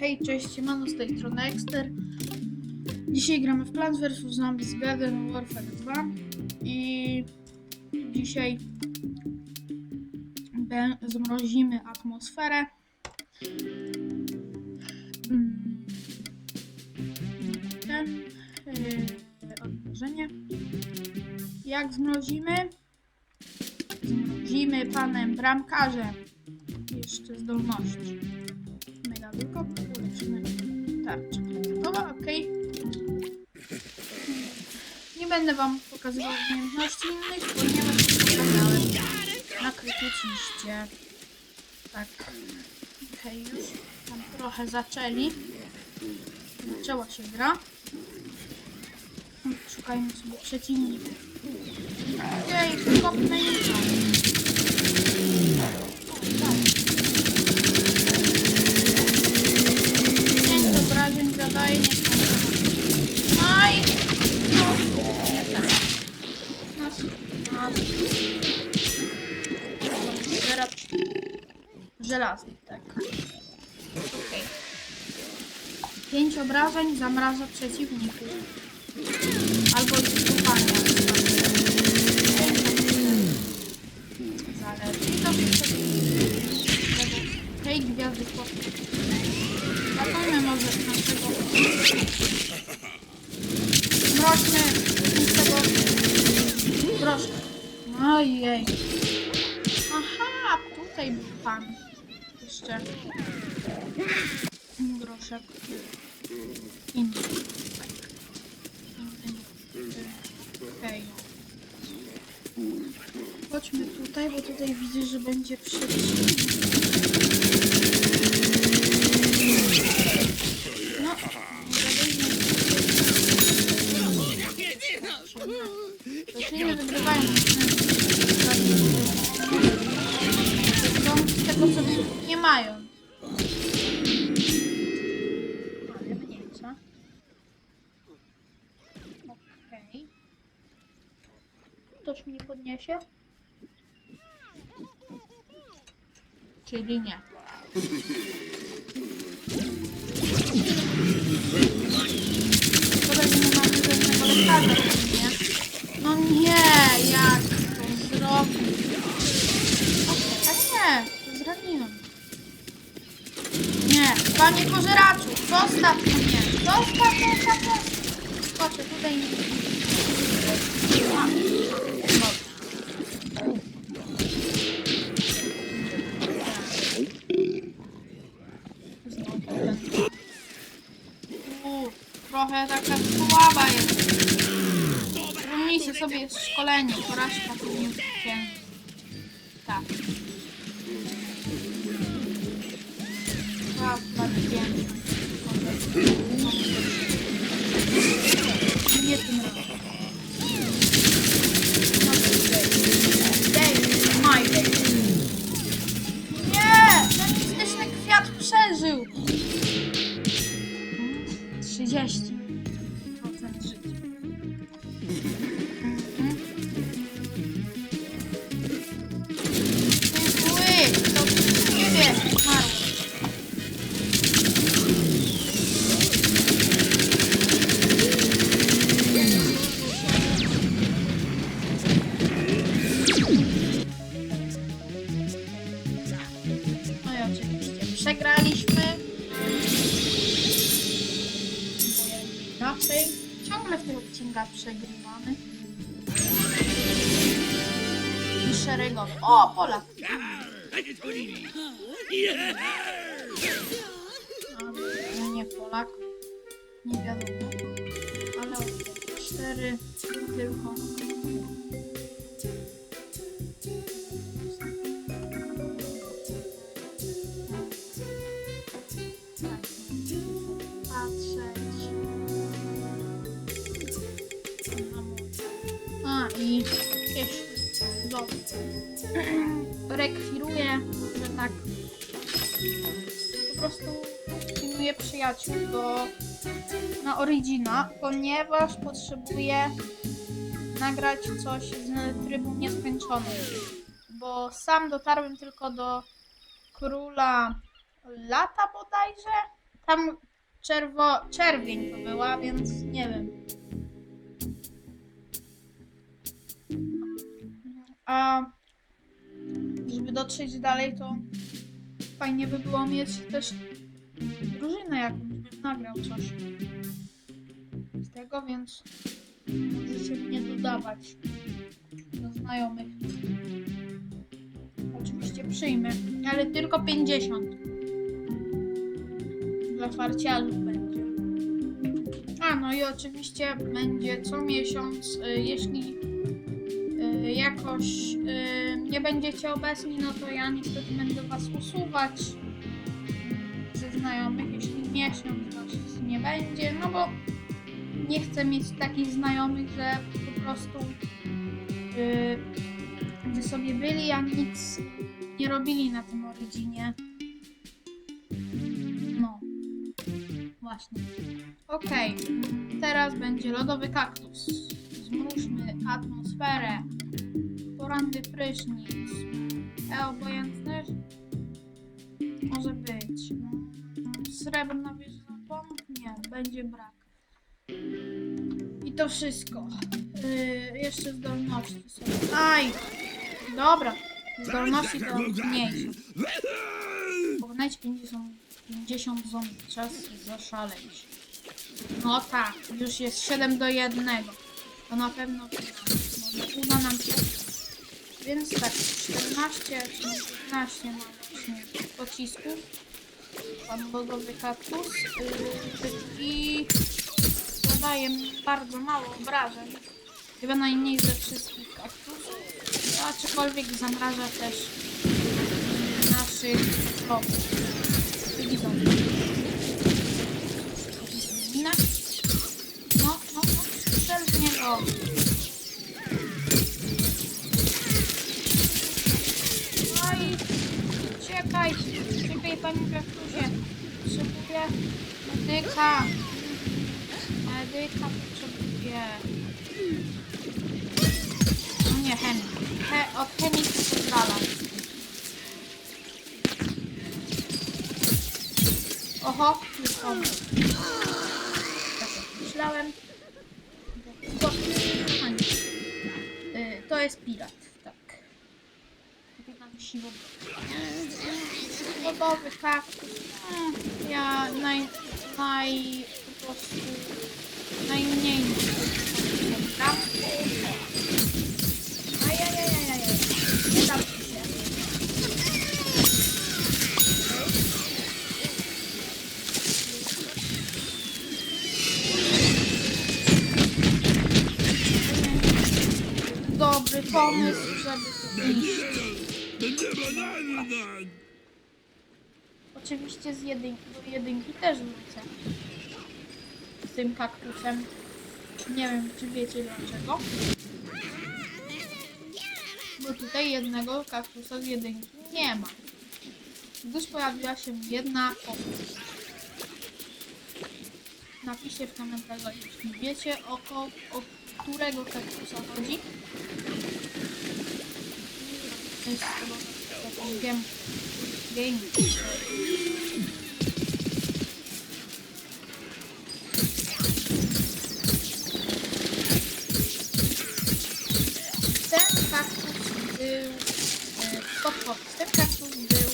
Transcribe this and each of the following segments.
Hej, cześć, siemano, z tej strony Exter. Dzisiaj gramy w Plants vs. Zombies Garden Warfare 2 i dzisiaj zmrozimy atmosferę. Mm, Ten yy, odmrożenie. Jak zmrozimy? Zmrozimy panem bramkarzem. Jeszcze zdolności. Tylko ulepszymy tarczę. Gotowa? ok. Nie będę wam pokazywał umiejętności innych, ponieważ pokazałem na krytycznie. Tak. Okej, już tam trochę zaczęli. Zaczęła się gra. Szukajmy sobie przeciwników. Jej, kopnę już. Obrażeń zamraża przeciwników. Albo zbuchania. Zależy. I to wszystko. Hej, gwiazdy chłopcy. Zapomnę może naszego. Mroczny. Tego. Proszę. Ojej. Aha, tutaj był pan. Jeszcze. Groszek. Chodźmy tutaj, bo tutaj widzę, że będzie przeciwnik. Ktoś mnie podniesie? Czyli nie. Szkoda, że nie mamy żadnego lekarza, nie? No nie, jak to zrobić? A nie, to zraniłem. Nie, panie pożeraczu, zostaw mnie, zostaw, zostaw, zostaw. Skoczę tutaj. A, trochę taka słaba jest. Zróbnijcie sobie szkolenie, porażka to nie przegraliśmy. Bo Raczej ciągle w tych odcinkach przegrywamy. I szeregowy. O, Polak! No nie Polak. Nie wiadomo. Ale okej. cztery tylko. I jakieś dobrze. Rekwiruję, że tak po prostu pilnuję przyjaciół do na Origina, ponieważ potrzebuję nagrać coś z trybu nieskończonym. Bo sam dotarłem tylko do króla lata bodajże. Tam czerwo, czerwień to była, więc nie wiem. A żeby dotrzeć dalej, to fajnie by było mieć też drużynę jakąś, bym nagrał coś z tego, więc możecie mnie dodawać do znajomych. Oczywiście przyjmę, ale tylko 50. Dla farciarzów będzie. A, no i oczywiście będzie co miesiąc, y, jeśli jakoś y, nie będziecie obecni, no to ja niestety będę was usuwać ze znajomych, jeśli miesiąc was nie będzie, no bo nie chcę mieć takich znajomych, że po prostu yy, gdy sobie byli, a nic nie robili na tym Originie. No. Właśnie. Okej, mm, teraz będzie lodowy kaktus. Zmrużmy atmosferę. Poranny prysznic. E, obojętny? Może być. Mm, Srebrna wieża zapłon? Nie, będzie brak. I to wszystko. Yy, jeszcze zdolności są. Aj! Dobra. Zdolności to mniejsze. Pokonać 50, 50 zombie. Czas zaszaleć. No tak, już jest 7 do 1. To na pewno Więc tak, 14 czy 15 ma właśnie pocisków. Pan lodowy kaktus. Yy, I zadaje mi bardzo mało obrażeń. Chyba najmniej ze wszystkich kaktusów. Aczkolwiek zamraża też naszych zombie. Minę. No, no, no, strzel w niego. Czekaj panie kaktusie. Potrzebuję medyka. Medyka potrzebuję. No nie, chemik. He, od chemiki. Oho, już on. Tak jak myślałem. Y, to jest pirat, Siwo. Lodowy kaktus. Mm, Ja naj, naj, po prostu najmniej. Nie dam się. Dobry pomysł, żeby iść. Oczywiście z jedynki do jedynki też wrócę. Z tym kaktusem. Nie wiem, czy wiecie dlaczego. Bo tutaj jednego kaktusa z jedynki nie ma. Gdyż pojawiła się jedna postać. Napiszcie w komentarzach, jeśli wiecie o, ko- o którego kaktusa chodzi. To jest jakiś game. Game. Ten kaktus był. Stop, stop. Ten kaktus był.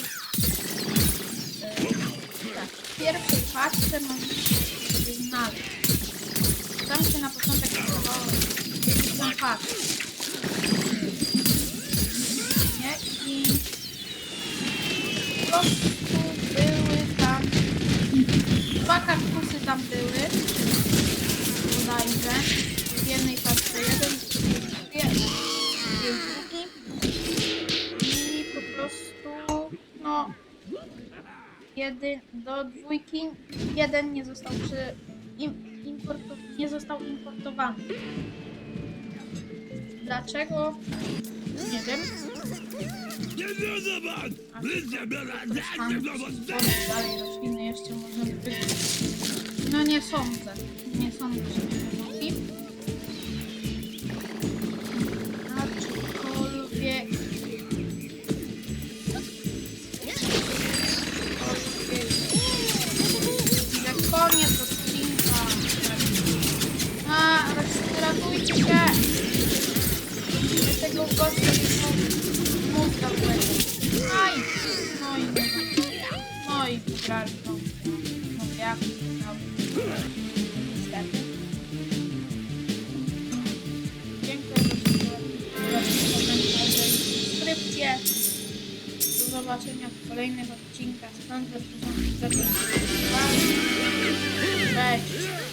Tak, w pierwszej paczce sobie znaleźć. Tam się na początek nazywało jakiś tam prostu były tam. Dwa kaktusy tam były. Bodajże. W jednej paczce jeden, w drugiej drugi. I po prostu, no, jeden do dwójki, jeden nie został przy, im, importo, nie został importowany. Dlaczego? Nie wiem. Nie wiodę was! Wycie biorę, dajcie pomoc! Dalej, rośliny jeszcze można by... No nie sądzę. Nie sądzę, że to robi. Aczkolwiek... Za koniec odcinka. A, ratujcie się! Tego gościa no i, no i, no i wygrali to. No jak wygrał. Niestety. Dziękuję za subskrypcję. Do zobaczenia w kolejnych odcinkach. Stąd zapraszam. Cześć.